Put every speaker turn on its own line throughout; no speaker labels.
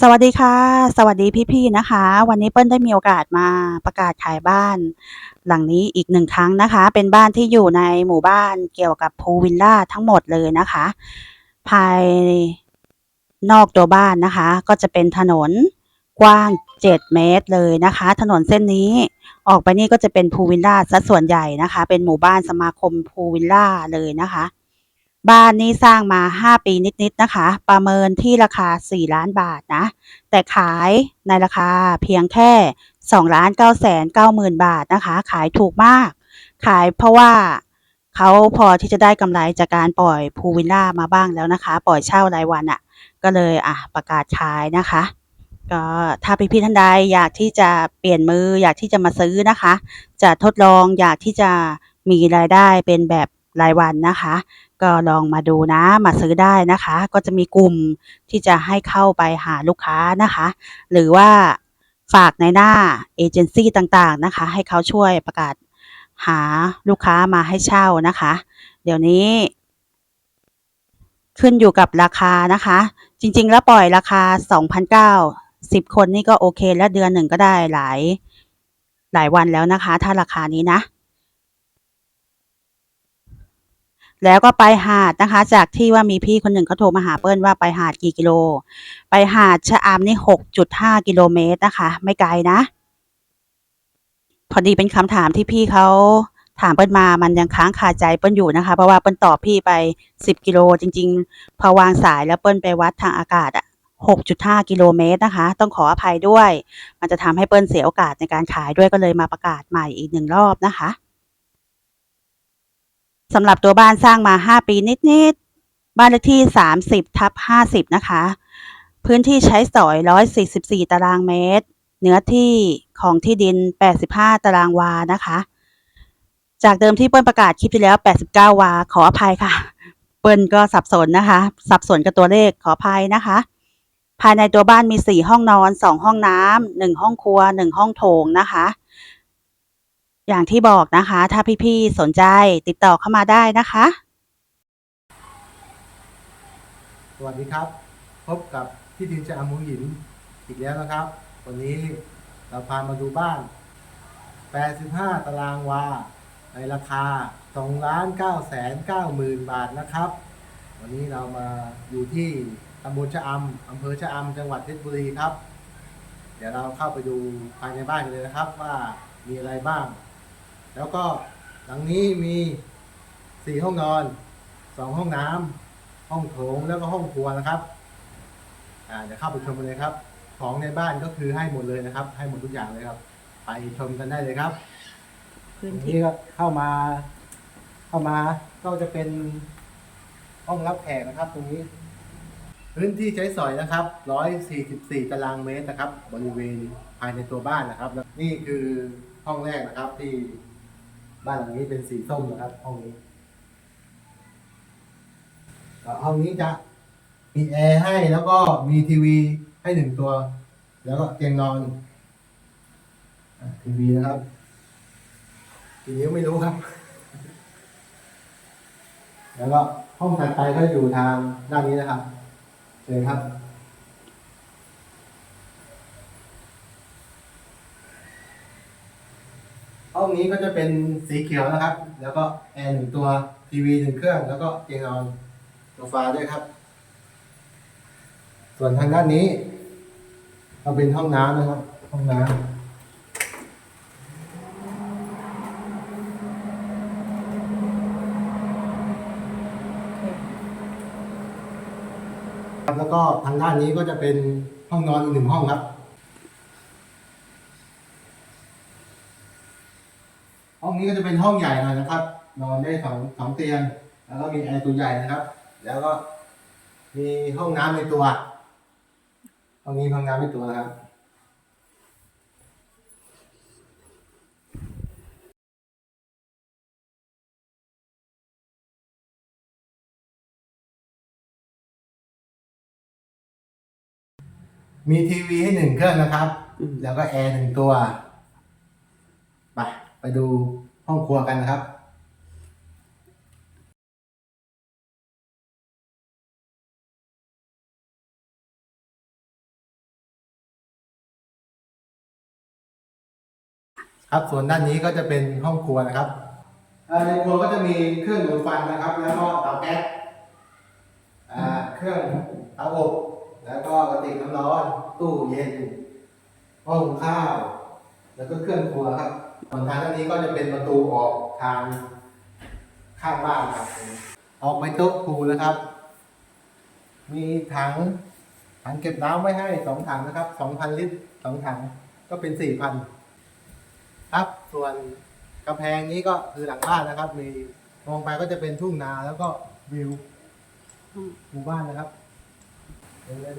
สวัสดีค่ะ สวัสดีพี่ๆนะคะ วันนี้เปิ้ลได้มีโอกาสมาประกาศขายบ้าน หลังนี้อีก1ครั้งนะคะ เป็นบ้านที่อยู่ในหมู่บ้านเกี่ยวกับพูวิลลาทั้งหมดเลยนะคะ ภายนอกตัวบ้านนะคะ ก็จะเป็นถนนกว้าง 7 เมตรเลยนะคะ ถนนเส้นนี้ออกไปนี่ก็จะเป็นพูวิลลาเสียส่วนใหญ่นะคะ เป็นหมู่บ้านสมาคมพูวิลลาเลยนะคะ บ้านนี้สร้างมา 5 ปีนิดๆนะคะ ประเมินที่ราคา 4 ล้านบาทนะ แต่ขายในราคาเพียงแค่2,990,000บาทนะคะ ขายถูกมาก ขายเพราะว่าเขาพอที่จะได้กำไรจากการปล่อยพูวิลลามาบ้างแล้วนะคะ ปล่อยเช่ารายวันอะก็เลยอะประกาศขายนะคะก็ถ้าพี่ๆท่านใดอยากที่จะเปลี่ยนมืออยากที่จะมาซื้อนะคะ จะทดลองอยากที่จะมีรายได้เป็นแบบรายวันนะคะ ก็ลองมาดูนะมาซื้อได้นะคะ ก็จะมีกลุ่มที่จะให้เข้าไปหาลูกค้านะคะ หรือว่าฝากในหน้าเอเจนซี่ต่างๆนะคะ ให้เขาช่วยประกาศหาลูกค้ามาให้เช่านะคะ เดี๋ยวนี้ ขึ้นอยู่กับราคานะคะ จริง ๆ แล้วปล่อยราคา 2,900 10 คนนี่ก็โอเค แล้วเดือนหนึ่งก็ได้หลายหลายวันแล้วนะคะ ถ้าราคานี้นะ แล้วก็ไปหาดนะคะ จากที่ว่ามีพี่คนหนึ่งเขาโทรมาหาเปิ้ลว่าไปหาดกี่กิโล ไปหาดชะอำนี่6.5กิโลเมตรนะคะ ไม่ไกลนะ พอดีเป็นคำถามที่พี่เขาถามเปิ้ลมามันยังค้างคาใจเปิ้ลอยู่นะคะ เพราะว่าเปิ้ลตอบพี่ไป10กิโลจริง ๆ พอวางสายแล้วเปิ้ลไปวัดทางอากาศอะ6.5 กิโลเมตรนะคะ ต้องขออภัยด้วย มันจะทำให้เปิ้ลเสียโอกาสในการขายด้วยก็เลยมาประกาศใหม่อีก1รอบนะคะ สำหรับตัวบ้านสร้างมา 5 ปีนิดๆ บ้านเลขที่ 30/50 นะคะ พื้นที่ใช้สอย 144 ตารางเมตร เนื้อที่ของที่ดิน 85 ตารางวานะคะ จากเดิมที่เปิ้ลประกาศคลิปที่แล้ว 89 วา ขออภัยค่ะ เปิ้ลก็สับสนนะคะ สับสนกับตัวเลขขออภัยนะคะ ภายในตัวบ้านมี 4 ห้องนอน 2 ห้องน้ำ1ห้องครัว 1 ห้องโถงนะคะ อย่างที่บอกนะคะ ถ้าพี่ๆสนใจติดต่อเข้ามาได้นะคะ
สวัสดีครับ พบกับที่ดินชะอำหัวหินอีกแล้วนะครับ วันนี้เราพามาดูบ้าน 85 ตารางวา ในราคา 2 ล้าน9แสน9หมื่นบาทนะครับ วันนี้เรามาอยู่ที่ตำบลชะอำอำเภอชะอำจังหวัดเพชรบุรีครับ เดี๋ยวเราเข้าไปดูภายในบ้านกันเลยนะครับว่ามีอะไรบ้าง แล้วก็หลังนี้มี4ห้องนอน2ห้องน้ำห้องโถงแล้วก็ห้องครัวนะครับอ่าเดี๋ยวเข้าไปชมกันเลยครับ ของในบ้านก็คือให้หมดเลยนะครับ ให้หมดทุกอย่างเลยครับ ไปชมกันได้เลยครับ
พื้น
ตรง
ที่
นี้ก็เข้ามา เข้ามาก็จะเป็นห้องรับแขกนะครับ ตรงนี้ พื้นที่ใช้สอยนะครับ 144 ตารางเมตรนะครับ บริเวณภายในตัวบ้านนะครับแล้วนี่คือห้องแรกนะครับที่ บ้านหลังนี้เป็นสีส้มนะครับ ห้องนี้ห้องนี้จะมีแอร์ให้แล้วก็มีทีวีให้หนึ่งตัว แล้วก็เตียงนอนทีวีนะครับทีนี้ไม่รู้ครับ แล้วก็ห้องถัดไปก็อยู่ทางด้านนี้นะครับเชิญครับ ห้องนี้ก็จะเป็นสีเขียวนะครับ แล้วก็แอร์หนึ่งตัวทีวีหนึ่งเครื่อง แล้วก็เตียงนอนโซฟาด้วยครับ ส่วนทางด้านนี้เราเป็นห้องน้ำนะครับ ห้องน้ำแล้วก็ทางด้านนี้ก็จะเป็นห้องนอนอีกหนึ่งห้องครับ ห้อง นี้ก็จะเป็นห้องใหญ่หน่อยนะครับ นอนได้สองสองเตียง แล้วก็มีแอร์ตัวใหญ่นะครับ แล้วก็มีห้องน้ำในตัวห้องนี้ห้องน้ำในตัวนะครับมีทีวีให้หนึ่งเครื่องนะครับ แล้วก็แอร์หนึ่งตัว ไปดูห้องครัวกันนะครับ ครับส่วนด้านนี้ก็จะเป็นห้องครัวนะครับในครัวก็จะมีเครื่องดูดฟันนะครับ แล้วก็เตาแก๊สเครื่องเตาอบแล้วก็กระติกน้ำร้อน ตู้เย็น ห้องข้าว แล้วก็เครื่องครัวครับ ส่วนทางด้านนี้ก็จะเป็นประตูออกทางข้างบ้านครับ ออกไปโต๊ะครูนะครับ มีถังถังเก็บน้ำไว้ให้สองถังนะครับสองพันลิตรสองถังก็เป็นสี่พันครับส่วนกระแพงนี้ก็คือหลังบ้านนะครับ มีมองไปก็จะเป็นทุ่งนาแล้วก็วิว
อืม
หมู่บ้านนะครับเดินเลยเ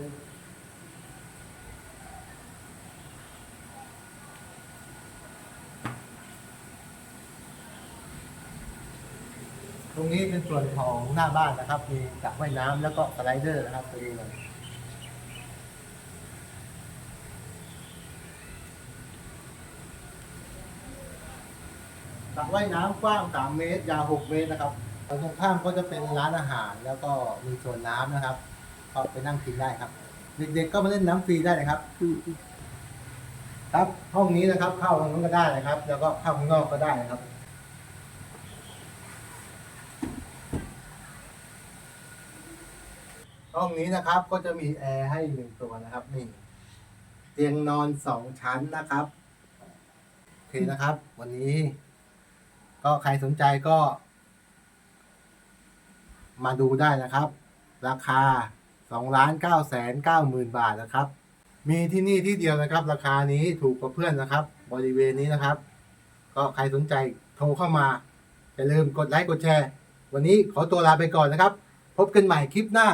ตรงนี้เป็นส่วนของหน้าบ้านนะครับ มีสระว่ายน้ำแล้วก็สไลเดอร์นะครับไปดูกันสระว่ายน้ำกว้าง 3 เมตร ยาว 6 เมตรนะครับตรงข้ามก็จะเป็นร้านอาหาร แล้วก็มีส่วนน้ำนะครับ ก็ไปนั่งกินได้ครับ เด็กๆก็มาเล่นน้ำฟรีได้นะครับ ครับห้องนี้นะครับเข้าทางนู้นก็ได้นะครับ แล้วก็เข้าข้างนอกก็ได้นะครับ ห้องนี้นะครับก็จะมีแอร์ให้หนึ่งตัวนะครับนี่เตียงนอนสองชั้นนะครับโอเคนะครับ วันนี้ ก็ใครสนใจก็ มาดูได้นะครับ ราคา2ล้าน9แสน9หมื่นบาทนะครับ มีที่นี่ที่เดียวนะครับ ราคานี้ถูกกว่าเพื่อนนะครับ บริเวณนี้นะครับ ก็ใครสนใจโทรเข้ามาอย่าลืมกดไลค์กดแชร์ วันนี้ขอตัวลาไปก่อนนะครับ พบกันใหม่คลิปหน้า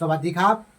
สวัสดีครับ